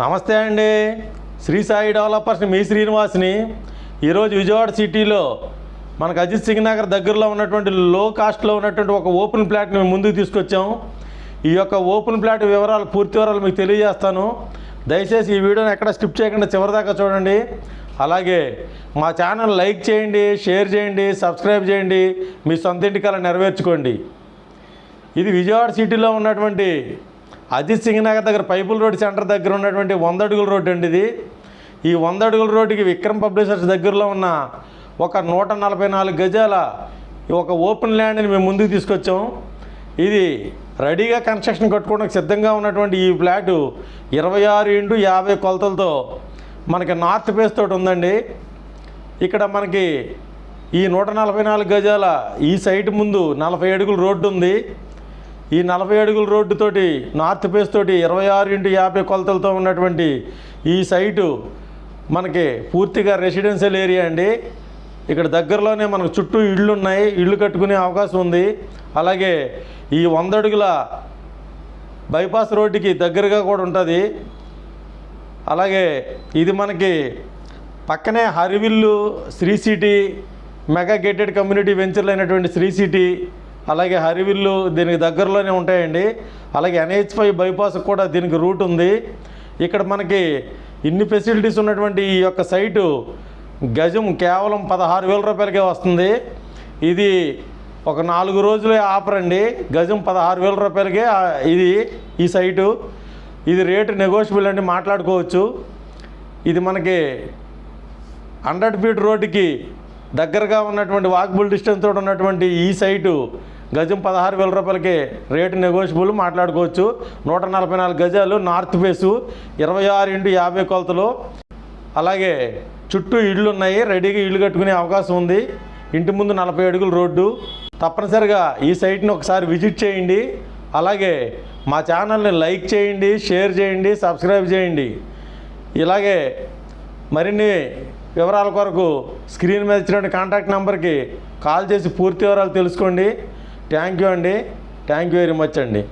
నమస్తే అండి. శ్రీ సాయి డెవలపర్స్ మీ శ్రీనివాస్ని. ఈరోజు విజయవాడ సిటీలో మనకు అజిత్ సింగ్ నగర్ దగ్గరలో ఉన్నటువంటి లో కాస్ట్లో ఉన్నటువంటి ఒక ఓపెన్ ప్లాట్ని మేము ముందుకు తీసుకొచ్చాం. ఈ యొక్క ఓపెన్ ప్లాట్ వివరాలు పూర్తి వివరాలు మీకు తెలియజేస్తాను. దయచేసి ఈ వీడియోని ఎక్కడ స్కిప్ చేయకుండా చివరిదాకా చూడండి. అలాగే మా ఛానల్ లైక్ చేయండి షేర్ చేయండి సబ్స్క్రైబ్ చేయండి మీ సొంత ఇంటికల నెరవేర్చుకోండి. ఇది విజయవాడ సిటీలో ఉన్నటువంటి అజిత్ సింగనగర్ దగ్గర పైపుల్ రోడ్ సెంటర్ దగ్గర ఉన్నటువంటి వంద అడుగుల రోడ్డు అండి ఇది. ఈ వంద అడుగుల రోడ్డుకి విక్రమ్ పబ్లిషర్స్ దగ్గరలో ఉన్న ఒక నూట నలభై నాలుగు గజాల ఒక ఓపెన్ ల్యాండ్ని మేము ముందుకు తీసుకొచ్చాం. ఇది రెడీగా కన్స్ట్రక్షన్ కట్టుకోవడానికి సిద్ధంగా ఉన్నటువంటి ఈ ఫ్లాటు ఇరవై ఆరు ఇంటూ యాభై కొలతలతో మనకి నార్త్ ఫేస్ తోటి ఉందండి. ఇక్కడ మనకి ఈ నూట నలభై నాలుగు గజాల ఈ సైట్ ముందు నలభై అడుగుల రోడ్డు ఉంది. ఈ నలభై అడుగుల రోడ్డుతోటి నార్త్ ఫేస్ తోటి ఇరవై ఆరు ఇంటూ యాభై కొలతలతో ఉన్నటువంటి ఈ సైటు మనకి పూర్తిగా రెసిడెన్షియల్ ఏరియా అండి. ఇక్కడ దగ్గరలోనే మనకు చుట్టూ ఇళ్ళు ఉన్నాయి ఇళ్ళు కట్టుకునే అవకాశం ఉంది. అలాగే ఈ వంద అడుగుల బైపాస్ రోడ్డుకి దగ్గరగా కూడా ఉంటుంది. అలాగే ఇది మనకి పక్కనే Harivillu Sri city mega gated community వెంచర్లు అయినటువంటి శ్రీ సిటీ అలాగే హరివిల్లు దీనికి దగ్గరలోనే ఉంటాయండి. అలాగే ఎన్హెచ్ ఫైవ్ బైపాస్ కూడా దీనికి రూట్ ఉంది. ఇక్కడ మనకి ఇన్ని ఫెసిలిటీస్ ఉన్నటువంటి ఈ యొక్క సైటు గజం కేవలం పదహారు వేల రూపాయలకే వస్తుంది. ఇది ఒక నాలుగు రోజులే ఆఫర్ అండి. గజం పదహారు వేల రూపాయలకే ఇది ఈ సైటు. ఇది రేటు నెగోషియబుల్ అండి మాట్లాడుకోవచ్చు. ఇది మనకి హండ్రెడ్ ఫీట్ రోడ్డుకి దగ్గరగా ఉన్నటువంటి వాకబుల్ డిస్టెన్స్ తోటి ఉన్నటువంటి ఈ సైటు గజం పదహారు వేల రూపాయలకి రేటు నెగోషియబుల్ మాట్లాడుకోవచ్చు. నూట నలభై నాలుగు గజాలు నార్త్ ఫేసు ఇరవై ఆరు ఇంటూ యాభై కొలతలు. అలాగే చుట్టూ ఇళ్ళు ఉన్నాయి రెడీగా ఇల్లు కట్టుకునే అవకాశం ఉంది. ఇంటి ముందు నలభై అడుగుల రోడ్డు. తప్పనిసరిగా ఈ సైట్ని ఒకసారి విజిట్ చేయండి. అలాగే మా ఛానల్ని లైక్ చేయండి షేర్ చేయండి సబ్స్క్రైబ్ చేయండి. ఇలాగే మరిన్ని వివరాల కొరకు స్క్రీన్ మీద ఇచ్చినటువంటి కాంటాక్ట్ నెంబర్కి కాల్ చేసి పూర్తి వివరాలు తెలుసుకోండి. థ్యాంక్ యూ అండి. థ్యాంక్ యూ వెరీ మచ్ అండి.